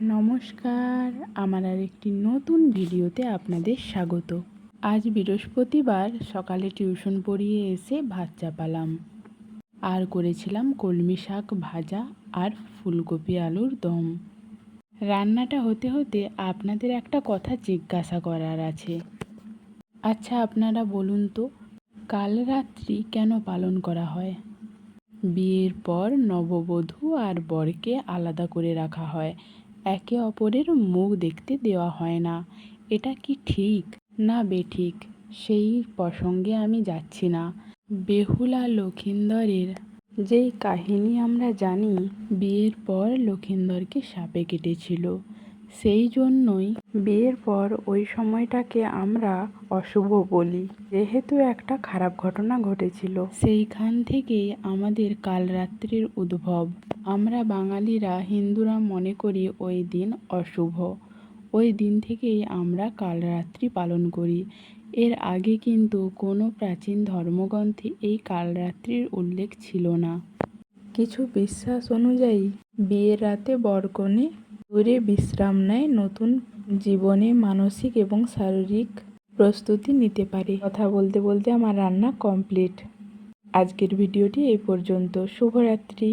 নমস্কার, আমার আর একটি নতুন ভিডিওতে আপনাদের স্বাগত। আজ বৃহস্পতিবার সকালে টিউশন পড়িয়ে এসে ভাত চাপালাম আর করেছিলাম কলমি শাক ভাজা আর ফুলকপি আলুর দম। রান্নাটা হতে হতে আপনাদের একটা কথা জিজ্ঞাসা করার আছে। আচ্ছা আপনারা বলুন তো, কাল রাত্রি কেন পালন করা হয়? বিয়ের পর নববধূ আর বরকে আলাদা করে রাখা হয়। একে অপরের মুখ দেখতে দেওয়া হয় না। এটা কি ঠিক? না বেঠিক সেই প্রসঙ্গে আমি যাচ্ছি না। বেহুলা লক্ষিন্দরের যেই কাহিনী আমরা জানি, বিয়ের পর লক্ষিন্দরকে সাপে কেটেছিল। সেই জন্যই বিয়ের পর ওই সময়টাকে আমরা অশুভ বলি। যেহেতু একটা খারাপ ঘটনা ঘটেছিল। সেইখান থেকেই আমাদের কালরাত্রির উদ্ভব। আমরা বাঙালিরা হিন্দুরা মনে করি ওই দিন অশুভ। ওই দিন থেকেই আমরা কালরাত্রি পালন করি। এর আগে কিন্তু কোনো প্রাচীন ধর্মগ্রন্থে এই কালরাত্রির উল্লেখ ছিল না। কিছু বিশ্বাস অনুযায়ী বিয়ের রাতে বরকনে দূরে বিশ্রাম নেয়, নতুন জীবনে মানসিক এবং শারীরিক প্রস্তুতি নিতে পারে। কথা বলতে বলতে আমার রান্না কমপ্লিট। আজকের ভিডিওটি এই পর্যন্ত। শুভরাত্রি।